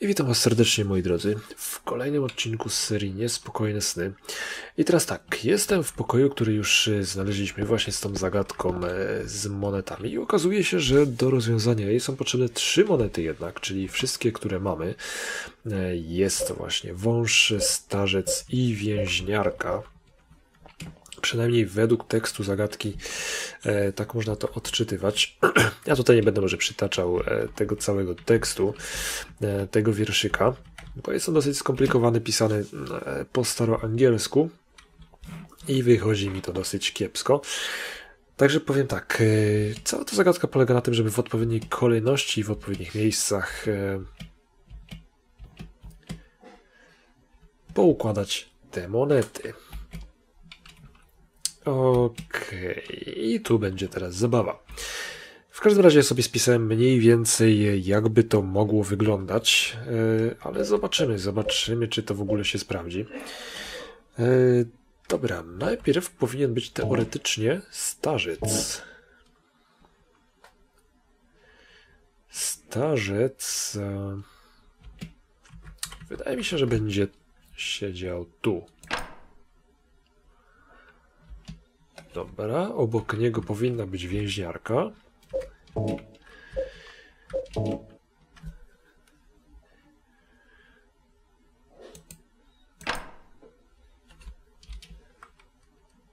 I witam Was serdecznie, moi drodzy, w kolejnym odcinku z serii Niespokojne Sny. I teraz tak, jestem w pokoju, który już e, znaleźliśmy właśnie z tą zagadką e, z monetami. I okazuje się, że do rozwiązania jej są potrzebne trzy monety jednak, czyli wszystkie, które mamy. E, Jest to właśnie wąż, starzec i więźniarka. Przynajmniej według tekstu zagadki e, tak można to odczytywać. ja tutaj nie będę może przytaczał e, tego całego tekstu, e, tego wierszyka, bo jest on dosyć skomplikowany, pisany po staroangielsku i wychodzi mi to dosyć kiepsko. Także powiem tak, cała ta zagadka polega na tym, żeby w odpowiedniej kolejności w odpowiednich miejscach poukładać te monety. Okej, i tu będzie teraz zabawa. W każdym razie sobie spisałem mniej więcej, jakby to mogło wyglądać, e, ale zobaczymy, zobaczymy, czy to w ogóle się sprawdzi. E, Dobra, najpierw powinien być teoretycznie starzec. Starzec. e, Wydaje mi się, że będzie siedział tu. Dobra, obok niego powinna być więźniarka.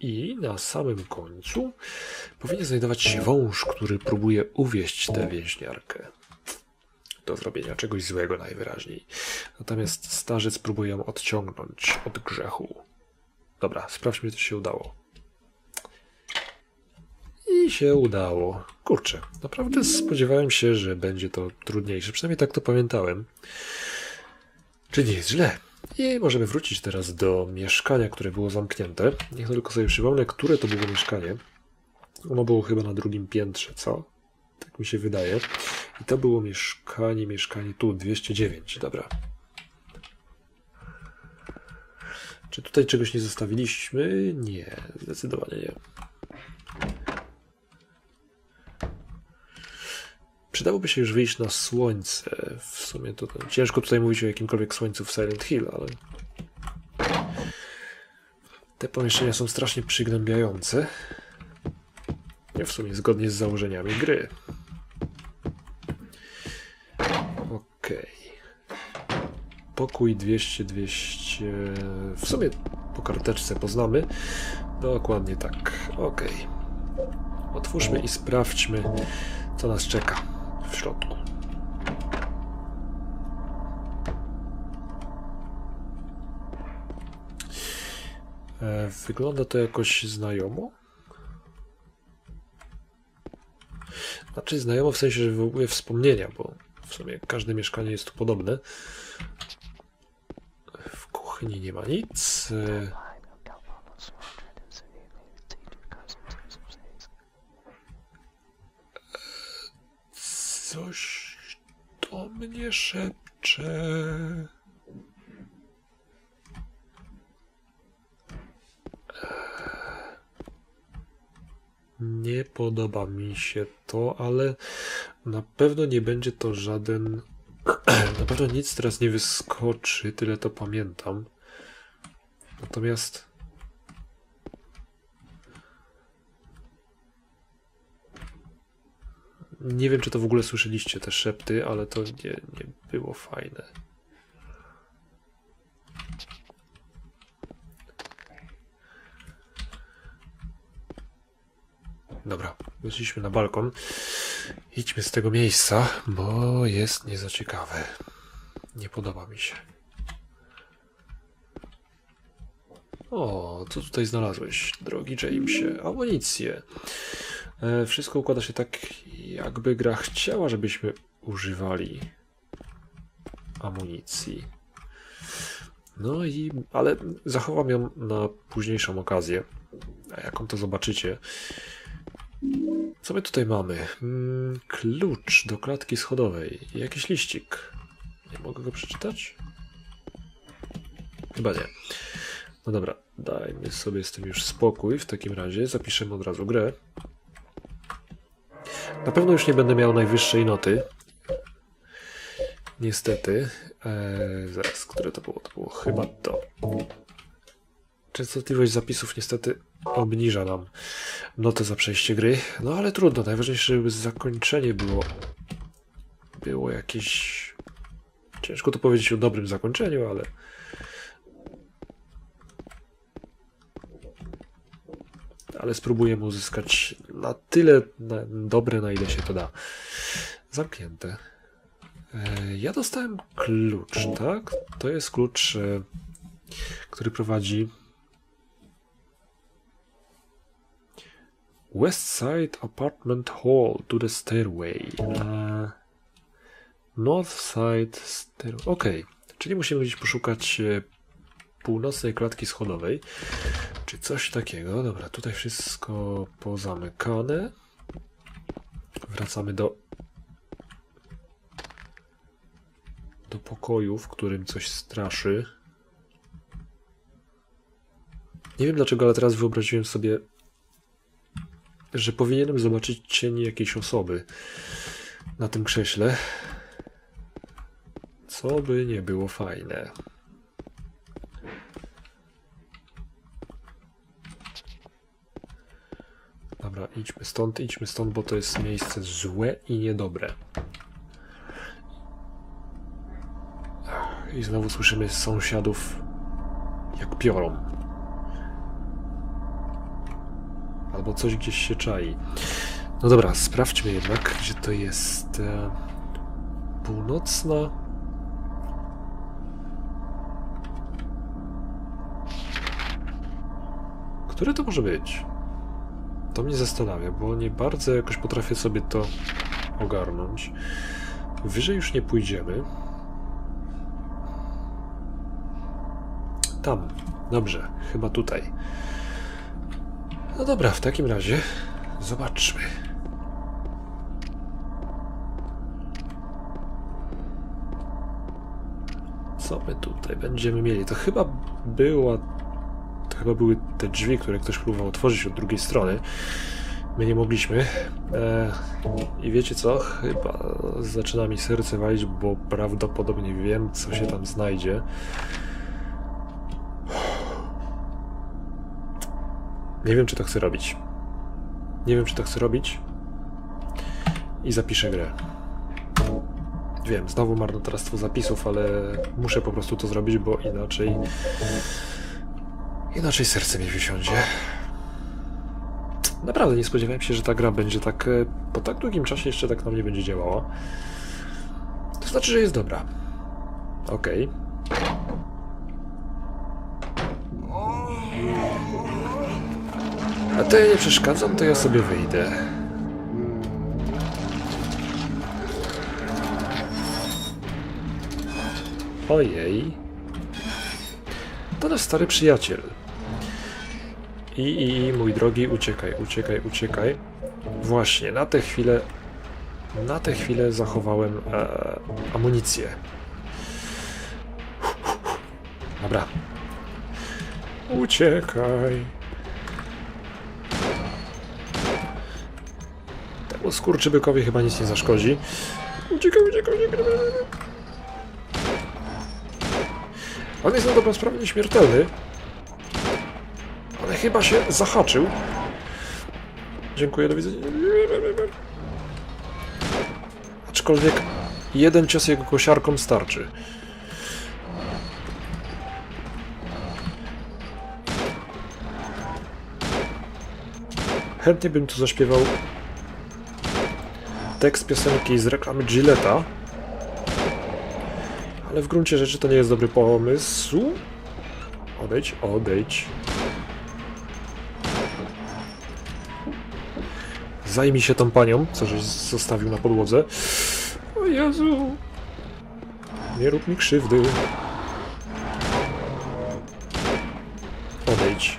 I na samym końcu powinien znajdować się wąż, który próbuje uwieść tę więźniarkę. Do zrobienia czegoś złego najwyraźniej. Natomiast starzec próbuje ją odciągnąć od grzechu. Dobra, sprawdźmy, czy się udało. I się udało. Kurczę, naprawdę spodziewałem się, że będzie to trudniejsze. Przynajmniej tak to pamiętałem. Czy nie jest źle? I możemy wrócić teraz do mieszkania, które było zamknięte. Niech tylko sobie przypomnę, które to było mieszkanie. Ono było chyba na drugim piętrze, co? Tak mi się wydaje. I to było mieszkanie, mieszkanie tu, 209. Dobra. Czy tutaj czegoś nie zostawiliśmy? Nie, zdecydowanie nie. Przydałoby się już wyjść na słońce. W sumie to ciężko tutaj mówić o jakimkolwiek słońcu w Silent Hill, ale te pomieszczenia są strasznie przygnębiające. Nie w sumie zgodnie z założeniami gry. Okej. Pokój 200, 200. W sumie po karteczce poznamy. Dokładnie tak. Okej. Otwórzmy i sprawdźmy, co nas czeka środku. E, Wygląda to jakoś znajomo. Znaczy znajomo w sensie, że wywołuje wspomnienia, bo w sumie każde mieszkanie jest tu podobne. W kuchni nie ma nic. E, Coś do mnie szepcze. Nie podoba mi się to, ale na pewno nie będzie to żaden. Na pewno nic teraz nie wyskoczy, tyle to pamiętam. Natomiast. Nie wiem, czy to w ogóle słyszeliście te szepty, ale to nie, nie było fajne. Dobra, wyszliśmy na balkon. Idźmy z tego miejsca, bo jest nie za ciekawe. Nie podoba mi się. O, co tutaj znalazłeś, drogi Jamesie? Amunicję. E, Wszystko układa się tak, jakby gra chciała, żebyśmy używali amunicji. No i, ale zachowam ją na późniejszą okazję. A jaką to zobaczycie. Co my tutaj mamy? Mm, klucz do klatki schodowej. Jakiś liścik. Nie mogę go przeczytać? Chyba nie. No dobra, dajmy sobie z tym już spokój. W takim razie zapiszemy od razu grę. Na pewno już nie będę miał najwyższej noty. Niestety. E, zaraz, które to było? To było chyba to. Częstotliwość zapisów niestety obniża nam notę za przejście gry. No ale trudno, najważniejsze, żeby zakończenie było było jakieś... Ciężko to powiedzieć o dobrym zakończeniu, ale... Ale spróbujemy uzyskać na tyle na dobre, na ile się to da. Zamknięte. E, Ja dostałem klucz, tak? To jest klucz, e, który prowadzi West Side Apartment Hall to the stairway. E, North Side Stairway. Okej, czyli musimy gdzieś poszukać północnej klatki schodowej, czy coś takiego. Dobra, tutaj wszystko pozamykane. Wracamy do do pokoju, w którym coś straszy. Nie wiem dlaczego, ale teraz wyobraziłem sobie, że powinienem zobaczyć cień jakiejś osoby na tym krześle. Co by nie było fajne. Dobra, idźmy stąd, idźmy stąd, bo to jest miejsce złe i niedobre. I znowu słyszymy sąsiadów jak piorą. Albo coś gdzieś się czai. No dobra, sprawdźmy jednak, gdzie to jest. E, północna. Które to może być? To mnie zastanawia, bo nie bardzo jakoś potrafię sobie to ogarnąć. Wyżej już nie pójdziemy. Tam. Dobrze, chyba tutaj. No dobra, w takim razie zobaczmy. Co my tutaj będziemy mieli? To chyba była. Chyba były te drzwi, które ktoś próbował otworzyć od drugiej strony. My nie mogliśmy. E, I wiecie co? Chyba zaczyna mi serce walić, bo prawdopodobnie wiem, co się tam znajdzie. Nie wiem, czy to chcę robić. Nie wiem, czy to chcę robić. I zapiszę grę. Wiem, znowu marnotrawstwo zapisów, ale muszę po prostu to zrobić, bo inaczej. Inaczej serce mi wysiądzie. Naprawdę nie spodziewałem się, że ta gra będzie tak. e, Po tak długim czasie jeszcze tak na mnie będzie działała. To znaczy, że jest dobra. Okej. A to ja nie przeszkadzam, to ja sobie wyjdę. Ojej. To nasz stary przyjaciel. I, i, i, mój drogi, uciekaj, uciekaj, uciekaj. Właśnie, na tę chwilę, na tę chwilę zachowałem e, amunicję. Dobra. Uciekaj. Temu skurczybykowi chyba nic nie zaszkodzi. Uciekaj, uciekaj, uciekaj. On jest na dobrą sprawę nieśmiertelny. Chyba się zahaczył. Dziękuję, do widzenia. Aczkolwiek jeden cios jego kosiarką starczy. Chętnie bym tu zaśpiewał tekst piosenki z reklamy Gilletta. Ale w gruncie rzeczy to nie jest dobry pomysł. Odejdź, odejdź. Zajmij się tą panią, co żeś zostawił na podłodze. O Jezu. Nie rób mi krzywdy. Odejdź.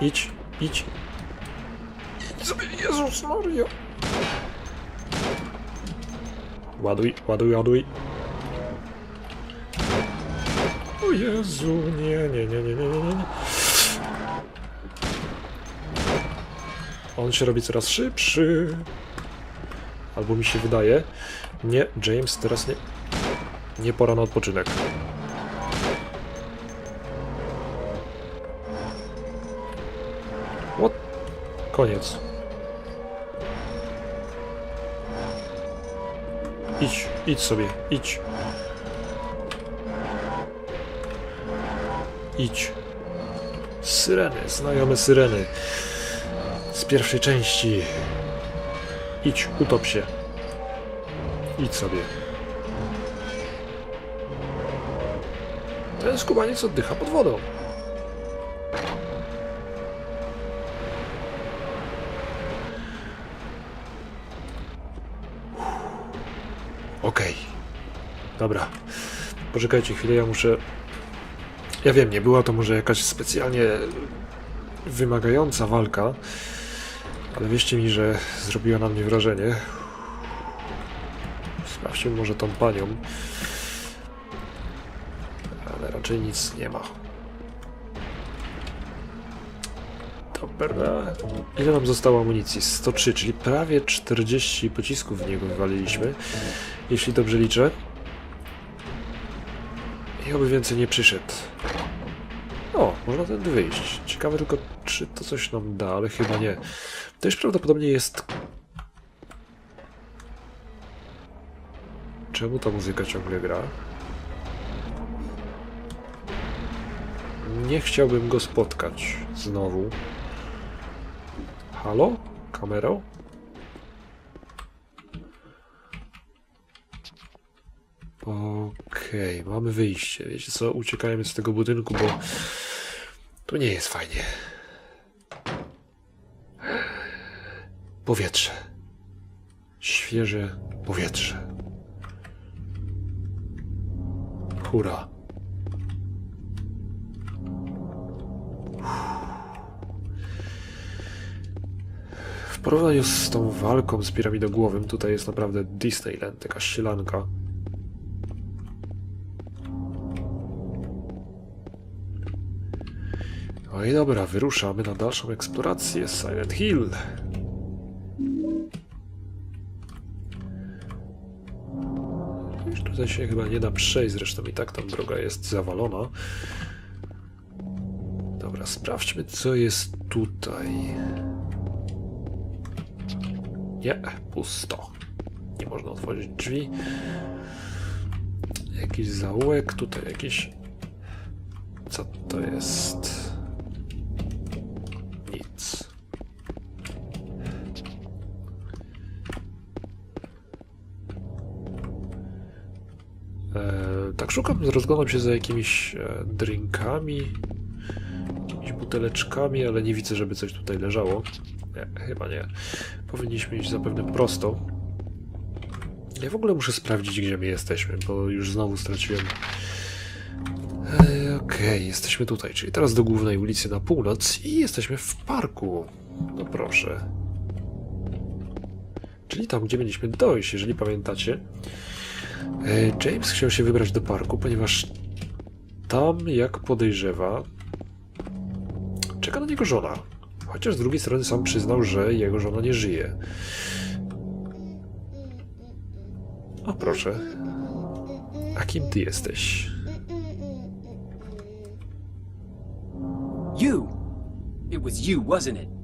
Idź, idź. Jezus Maria. Ładuj, ładuj, ładuj. Jezu, nie, nie, nie, nie, nie, nie, nie. On się robi coraz szybszy. Albo mi się wydaje. Nie, James, teraz nie. Nie pora na odpoczynek. What? Koniec. Idź, idź sobie, idź. Idź. Syreny, znajome syreny. Z pierwszej części. Idź, utop się. Idź sobie. Ten skubaniec oddycha pod wodą. Okej. Dobra. Poczekajcie chwilę, ja muszę... Ja wiem, nie była to może jakaś specjalnie wymagająca walka, ale wierzcie mi, że zrobiła na mnie wrażenie. Sprawdźmy może tą panią. Ale raczej nic nie ma. Dobra. Ile nam zostało amunicji? 103, czyli prawie 40 pocisków w niego wywaliliśmy. Jeśli dobrze liczę. I oby więcej nie przyszedł. O, można tędy wyjść. Ciekawe tylko, czy to coś nam da, ale chyba nie. Już prawdopodobnie jest... Czemu ta muzyka ciągle gra? Nie chciałbym go spotkać znowu. Halo? Kamero? Okej, mamy wyjście. Wiecie co? Uciekajmy z tego budynku, bo tu nie jest fajnie. Powietrze. Świeże powietrze. Hura. W porównaniu z tą walką z piramidogłowym, tutaj jest naprawdę Disneyland, taka ścielanka. No i dobra, wyruszamy na dalszą eksplorację Silent Hill. Tutaj się chyba nie da przejść, zresztą i tak tam droga jest zawalona. Dobra, sprawdźmy co jest tutaj. Nie, pusto. Nie można otworzyć drzwi. Jakiś zaułek, tutaj jakiś... Co to jest? Tak szukam, rozglądam się za jakimiś e, drinkami, jakimiś buteleczkami, ale nie widzę, żeby coś tutaj leżało. Nie, chyba nie. Powinniśmy iść zapewne prosto. Ja w ogóle muszę sprawdzić, gdzie my jesteśmy, bo już znowu straciłem. E, Okej, jesteśmy tutaj, czyli teraz do głównej ulicy na północ i jesteśmy w parku. No proszę. Czyli tam, gdzie mieliśmy dojść, jeżeli pamiętacie. E, James chciał się wybrać do parku, ponieważ tam, jak podejrzewa, czeka na niego żona. Chociaż z drugiej strony sam przyznał, że jego żona nie żyje. O proszę. A kim ty jesteś? You! It was you, wasn't it?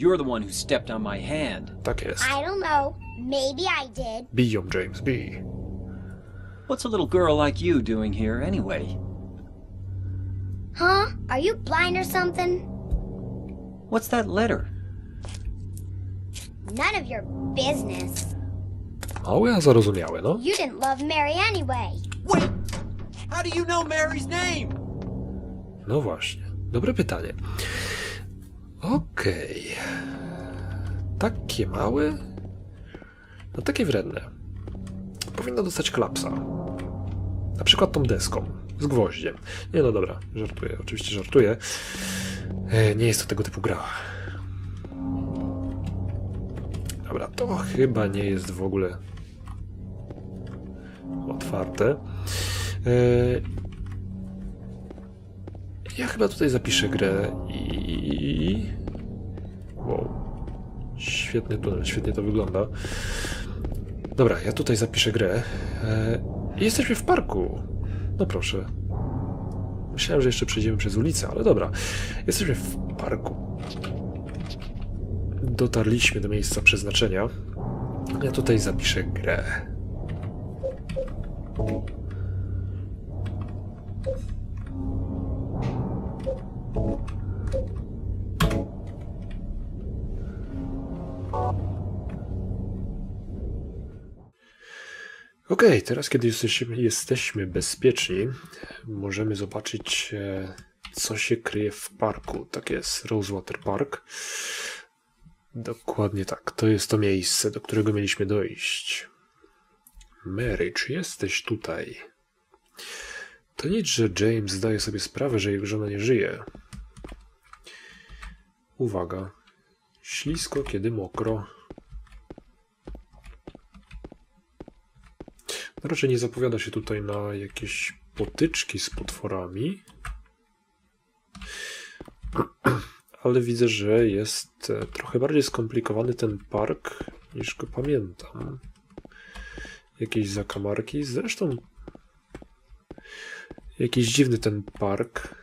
You're the one who stepped on my hand. Tak jest. I don't know. Maybe I did. Bij ją, James, bij. What's a little girl like you doing here anyway? Huh? Are you blind or something? What's that letter? None of your business. Małe, a zarozumiałe, no. You didn't love Mary anyway. Wait! How do you know Mary's name? No właśnie. Dobre pytanie. Okej. Takie małe? No takie wredne. Powinno dostać klapsa. Na przykład tą deską. Z gwoździem. Nie no dobra, żartuję. Oczywiście żartuję. E, Nie jest to tego typu gra. Dobra, to chyba nie jest w ogóle otwarte. Ja chyba tutaj zapiszę grę i... Wow. świetny tunel, świetnie to wygląda. Dobra, ja tutaj zapiszę grę. E, jesteśmy w parku. No proszę. Myślałem, że jeszcze przejdziemy przez ulicę, ale dobra. Jesteśmy w parku. Dotarliśmy do miejsca przeznaczenia. Ja tutaj zapiszę grę. Okej, teraz kiedy jesteśmy, jesteśmy bezpieczni, możemy zobaczyć, e, co się kryje w parku. Tak jest, Rosewater Park. Dokładnie tak, to jest to miejsce, do którego mieliśmy dojść. Mary, czy jesteś tutaj? To nic, że James zdaje sobie sprawę, że jego żona nie żyje. Uwaga. Ślisko, kiedy mokro. Raczej nie zapowiada się tutaj na jakieś potyczki z potworami. Ale widzę, że jest e, trochę bardziej skomplikowany ten park niż go pamiętam. Jakieś zakamarki. Zresztą jakiś dziwny ten park.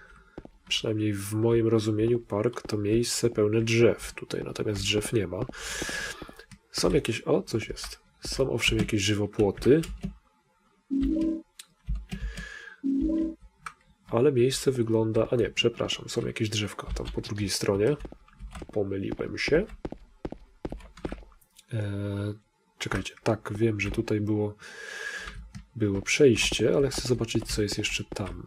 Przynajmniej w moim rozumieniu park to miejsce pełne drzew. Tutaj natomiast drzew nie ma. Są jakieś... O, coś jest. Są owszem jakieś żywopłoty. Ale miejsce wygląda. A nie, przepraszam, są jakieś drzewka tam po drugiej stronie. Pomyliłem się. Eee, czekajcie, tak, wiem, że tutaj było, było przejście, ale chcę zobaczyć, co jest jeszcze tam.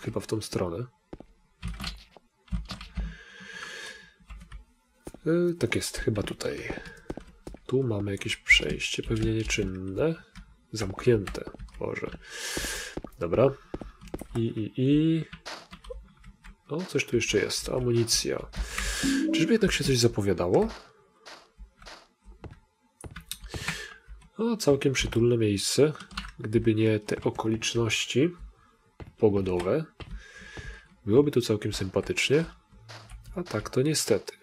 Chyba w tą stronę. Eee, tak jest, chyba tutaj. Tu mamy jakieś przejście, pewnie nieczynne. Zamknięte, może. Dobra. I, i, i... O, coś tu jeszcze jest. Amunicja. Czyżby jednak się coś zapowiadało? O, całkiem przytulne miejsce. Gdyby nie te okoliczności pogodowe, byłoby tu całkiem sympatycznie. A tak to niestety.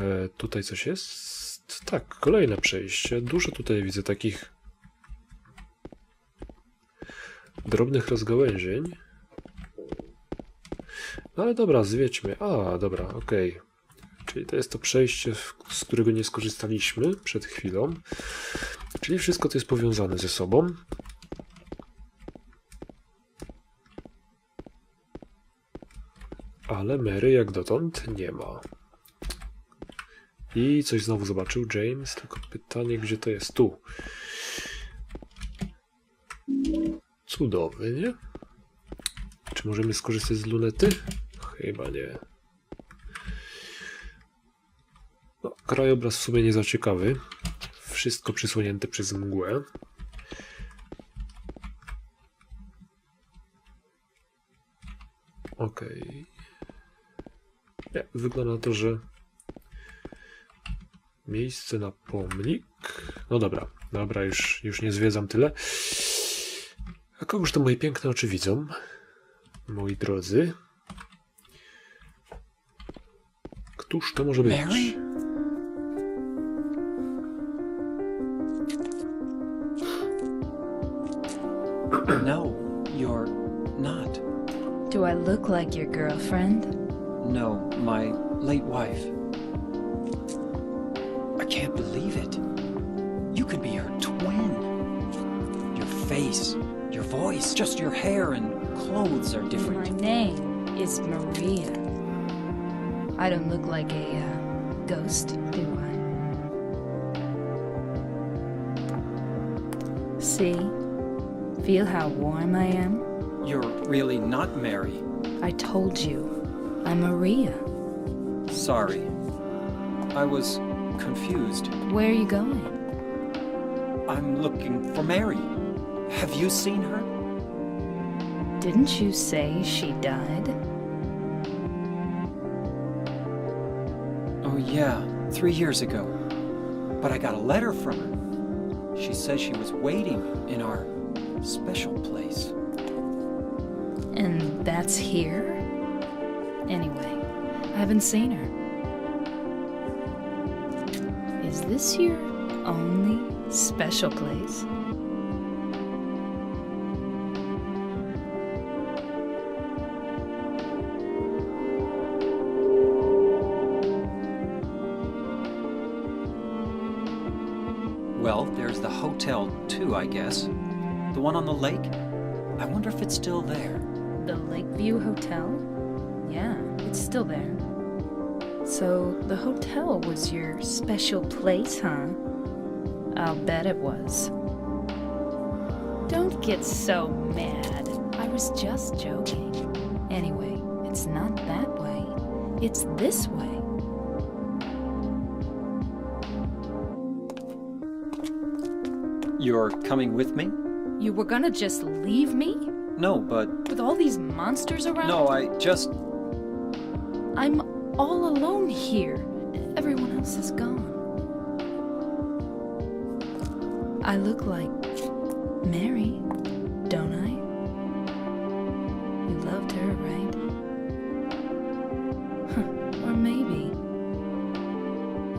E, tutaj coś jest? Tak, kolejne przejście. Dużo tutaj widzę takich drobnych rozgałęzień. No ale dobra, zwiedźmy. A, dobra, okej. Czyli to jest to przejście, z którego nie skorzystaliśmy przed chwilą. Czyli wszystko to jest powiązane ze sobą. Ale Mary jak dotąd nie ma. I coś znowu zobaczył James, tylko pytanie, gdzie to jest? Tu. Cudowny, nie? Czy możemy skorzystać z lunety? Chyba nie. No, krajobraz w sumie nie za ciekawy. Wszystko przysłonięte przez mgłę. Okej. Nie, wygląda na to, że Miejsce na pomnik. No dobra, dobra, już, już nie zwiedzam tyle. A kogoż to moje piękne oczy widzą? Moi drodzy. Któż to może być? Mary? No, you're not. Do I look like your girlfriend? No, my late wife. Can't believe it. You could be her twin. Your face, your voice, just your hair and clothes are different. My name is Maria. I don't look like a uh, ghost, do I? See? Feel how warm I am? You're really not Mary. I told you. I'm Maria. Sorry. I was confused. Where are you going? I'm looking for Mary. Have you seen her? Didn't you say she died? Oh, yeah, three years ago. But I got a letter from her. She says she was waiting in our special place. And That's here? Anyway, I haven't seen her. This your only special place? Well, there's the hotel too, I guess. The one on the lake? I wonder if it's still there. The Lakeview Hotel? Yeah, it's still there. So, the hotel was your special place, huh? I'll bet it was. Don't get so mad. I was just joking. Anyway, it's not that way, it's this way. You're coming with me? You were gonna just leave me? No, but. With all these monsters around? No, I just. I'm all alone here. Everyone else is gone. I look like Mary, don't I? You loved her, right? Or maybe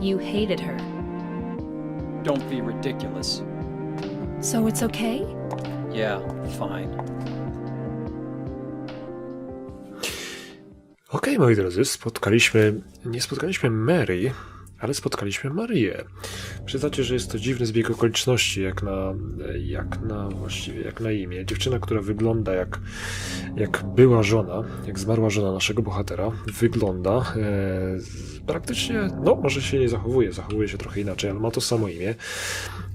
you hated her. Don't be ridiculous. So it's okay? Yeah, fine. Okej, moi drodzy, spotkaliśmy, nie spotkaliśmy Mary, ale spotkaliśmy Marię. Przyznacie, że jest to dziwny zbieg okoliczności, jak na, jak na właściwie, jak na imię. Dziewczyna, która wygląda jak, jak była żona, jak zmarła żona naszego bohatera, wygląda e, praktycznie, no może się nie zachowuje, zachowuje się trochę inaczej, ale ma to samo imię.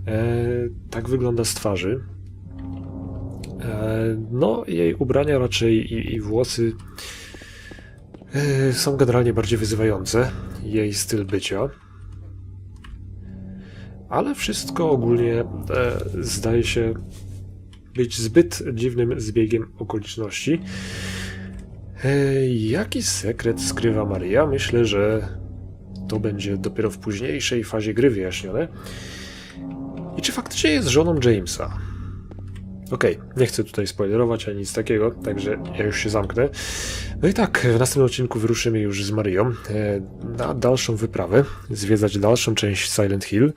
E, tak wygląda z twarzy. E, no, jej ubrania raczej i, i włosy są generalnie bardziej wyzywające. Jej styl bycia. Ale wszystko ogólnie e, zdaje się być zbyt dziwnym zbiegiem okoliczności. E, jaki sekret skrywa Maria? Myślę, że to będzie dopiero w późniejszej fazie gry wyjaśnione. I czy faktycznie jest żoną Jamesa? Okej, nie chcę tutaj spoilerować ani nic takiego, także ja już się zamknę. No i tak, w następnym odcinku wyruszymy już z Marią e, na dalszą wyprawę, zwiedzać dalszą część Silent Hill.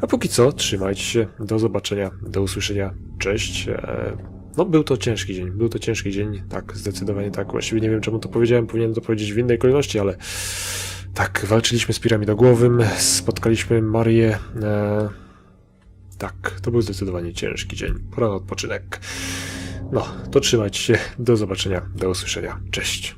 A póki co, trzymajcie się, do zobaczenia, do usłyszenia, cześć. E, No, był to ciężki dzień, był to ciężki dzień, tak, zdecydowanie tak. Właściwie nie wiem, czemu to powiedziałem, powinienem to powiedzieć w innej kolejności, ale tak, walczyliśmy z piramidogłowym, spotkaliśmy Marię. E, tak, to był zdecydowanie ciężki dzień. Pora na odpoczynek. No, to trzymajcie się. Do zobaczenia, do usłyszenia. Cześć.